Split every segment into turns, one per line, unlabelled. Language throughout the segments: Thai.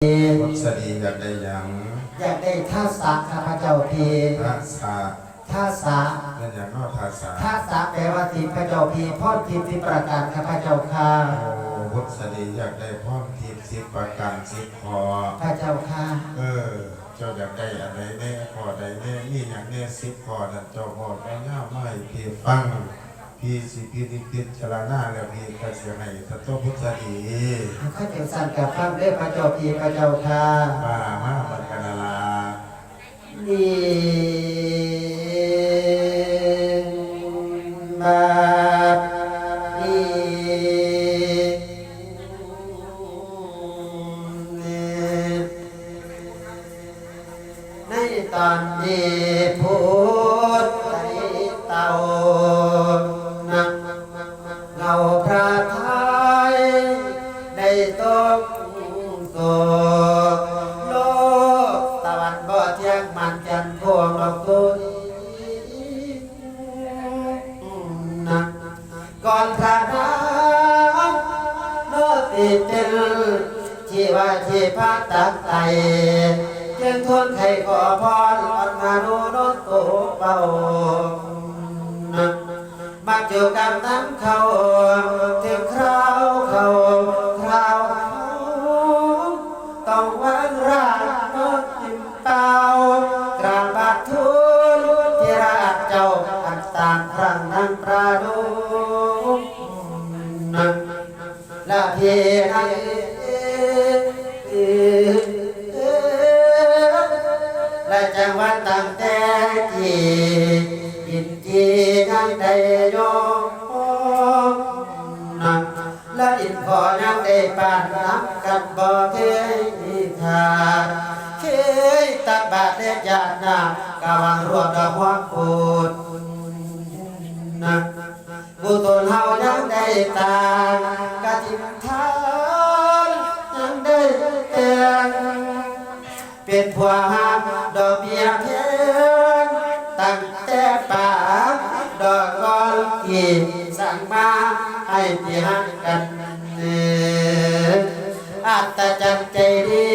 วัสดีอยากได้หยัง
อยากได้ท่าสาข้าพเจ้าพี
ทาสา
ท่าสา
นั่นอย่างนอกทาสา
ท่าสาแปลว่าทิพย์พระเจ้าพีพ่อทิพย์ที่ประการข้าพเจ้าค่ะ
โอ้วัสดีอยากได้พร้อมทิพย์สิบประการสิบคอ
พระเจ้าค่ะ
เออเจ้าอยากได้อะไรแน่พอใดแน่มีอย่างแน่สิบคอนั่นเจ้าบอกแม่ย่าไม่พี่ฟัง พี่สิพี่นิพิจารณาแล้วพี่ก็เสียให้ทัตโตพุทธดี
ข้าเจ้าสั่นกับฟังได้พระเจ้าพีพระเจ้าค่ะ
มามาบันกนาลา
นี่ ก่อนพระน้ำโนติเตลชีวาชีพาตักไตจึงทนไข่ขอพรอ่อนมาโนโนตโตเป่ามักอยู่กันทั้งเขาถึงคราวเขา และเพียงและจังหวัดตั้งแต่ที่ยินจียังได้โยมนังและอินพอยังได้ปานน้ำกันบ่เคยขาดเคยตักบาตรเด็ดยาดนากะวังรวมดอกความปูดนัง ผู้ตนเฮายังได้ตางกะทิมทานยังได้เตียงเป็นผัวหักดอกเบี้ยเพียงตั้งแต่ป่าดอกกอนกี่สั่งมาให้ที่หักกันเอ่ออัตจันใจดี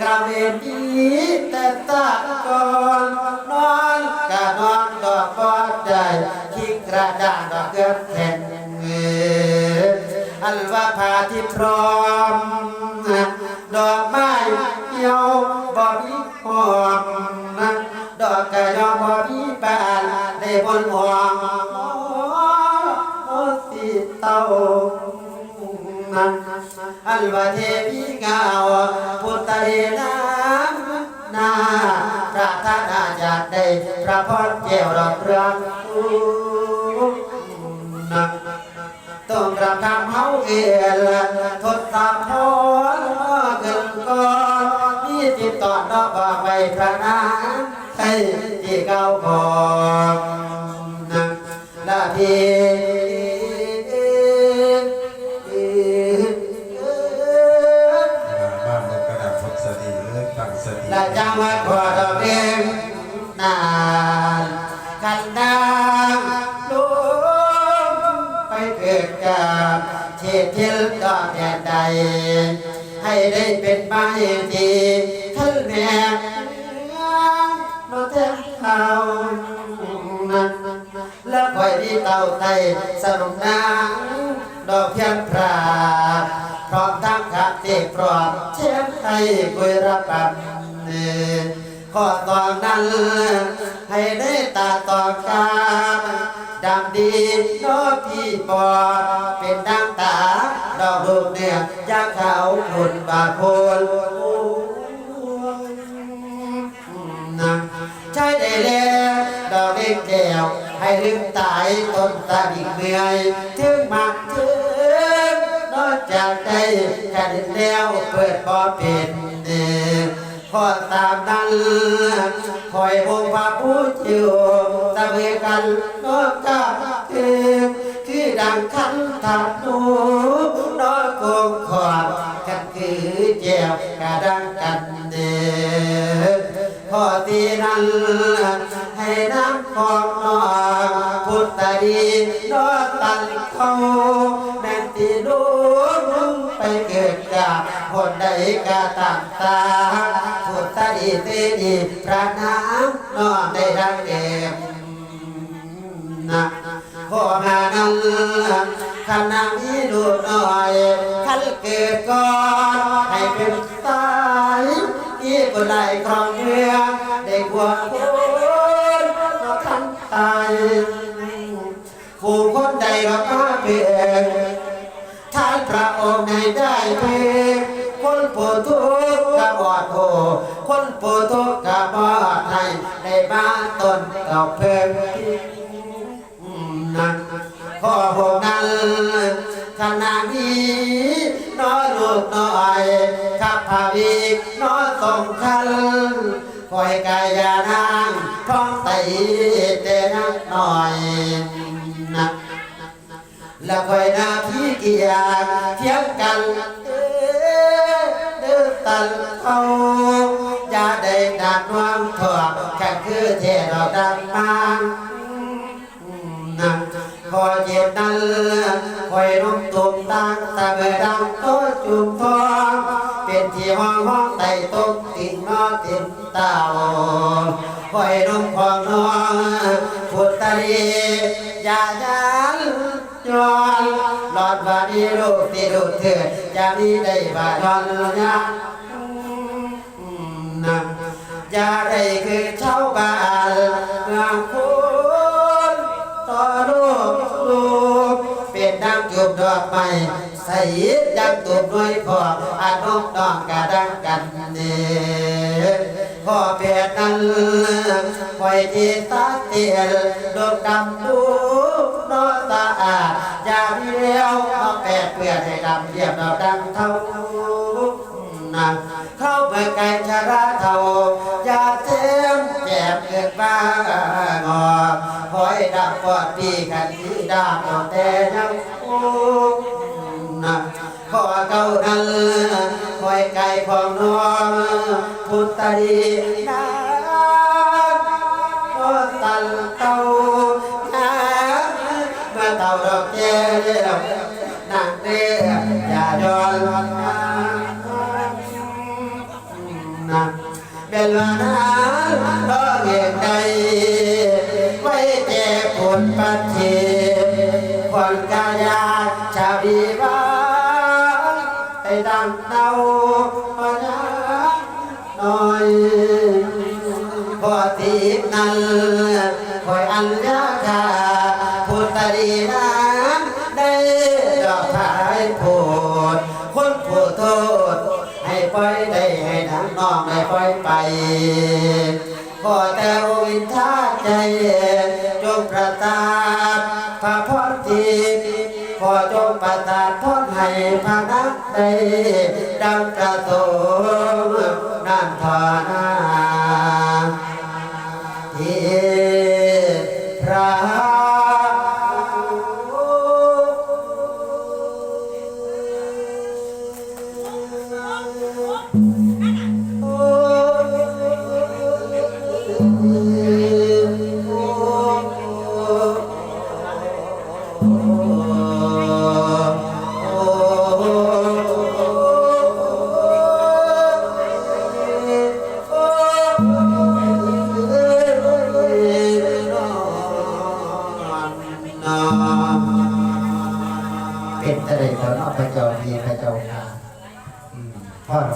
กระเวนดีแต่ตาก่อนนอนกะนอนดอกบอดได้ ระดานดอกเกิดแข็งเอ่ออันว่าพาที่พร้อม ดอกไม้เหี่ยวบ่มีหอมดอกกระยอมบ่มีปานได้บนห่วงโอ้สิเต้าอันว่าเทพีเงาพุทธเดนามนาพระธานาจากได้พระพรแก้วดอกเรือง ต้องกระทำเฮาเอลทดสอบพอเกินก่อนนี่ติดต่อดอกบอกไว้พระนางให้ที่เก้าก่อนนะล
ง
ไปเกิดกับเทพทิลดอกแดนใด ให้ได้เป็นไม้ดีท่านแม่มาแทเขานั้นแล้วคอยดีเต่าไตสรุปนางดอกเพียงพราพร้อมทั้งขับเด็กพร้อมเชียงไทยกุยรับกำเนิดขอตอนนั้นให้ได้ตาตอกา งดำดีนอพี่ปอดเป็นดังตาดอกลูกเนี่ยยาเขาหุ่นบาโคนนะใช่ได้แล้วดอกเล็กแก้วให้ลืมตายต้นตาดิเหนื่อยถึงมาถึงนอกจากได้กันแล้วเปิดบ่อเป็น เด้อขอตามนั้นคอยพงพาผู้จิวตะเวกันนอกจากคือคือดังคันถัดหนูนอกคงขอบกันคือแจวกระดังกันเด้อขอตีนั้นให้น้ำของน้องพุทธดีนอตันเขา คนใดกะตามตาพุทธดีเตดีพระน้ำนอนได้ดังเดิมนะขอมานั้นขณะนี้ดูหน่อยขันเกิดก่อนให้เป็นตายอีกคนใดครองเมืองได้กว่าคนก็ทันตายผู้คนใดก็มาเปลี่ยนท่านพระองค์ในได้เพียง คนผู้ทุกข์กับอดโหคนผู้ทุกข์กับอดให้ได้มาต้นกับเพิ่มนั้นขอพวกนั้นขณะนี้น้อยลูกน้อยขับพาวิกน้อยสงคันคอยกายานังท้องไตเตนักหน่อยนะแล้วคอยนาพี่เกียรเทียงกัน นเอาอย่าได้ดักวางถั่วแค่คือเทดอกดังบางนั่งพอเจ็บนั้นคอยนุ่มตุ่มตังตะเบดังโตจุ่มทองเป็นที่ห้องห้องไต่ตุกติ่งนอติ่มเต้าคอยนุ่มของนองพุทธรีอย่ายันย้อนหลอดบาดีลูกที่ดูเถิดจะมีได้บาดอนยานัง จะได้คือเช่าบ้านเมืองคุณต่อลูกลูกเป็นดังจูบดอกไม้ใส่ดังตูบด้วยพ่ออันนกน้องกระดังกันเน่พ่อเพียนั้นคอยที่ตาเตียนดอกดำดูนอสะอาอย่าเดียวมาแปดเปลือกให้ดำเรียบดอกดังเท่านัง เข้าเมื่อไก่ชะระเทาอย่าเต็มแจ่มเกินบ้างอคอยดับปอดพี่กันที่ดาบเอาแต่ยังอู้นะขอเก้านั้นคอยไก่ของน้องพุทธดีนาโอตันเต้านาเมื่อเต่าดอกแก้วนางเด้ออย่าย้อน นวันนั้องเองใดไม่เจ็บปวดปัดเทคนกายาชาบีบานไอ้ดังเตาปัญญาหน่อยพอทีนั้นคอยอัญญาคา ไปได้ให้นังน้องได้ปไปขอแต่วินทาใจจงประทานพระพรทีพขอจงประทานพรให้พระนักได้ดังกระโสมนั่นทานา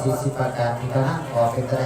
พระเจ้ามีพระเจ้าค่ะอืมพรสิสิประการมีกระทั่งขอเป็นตะได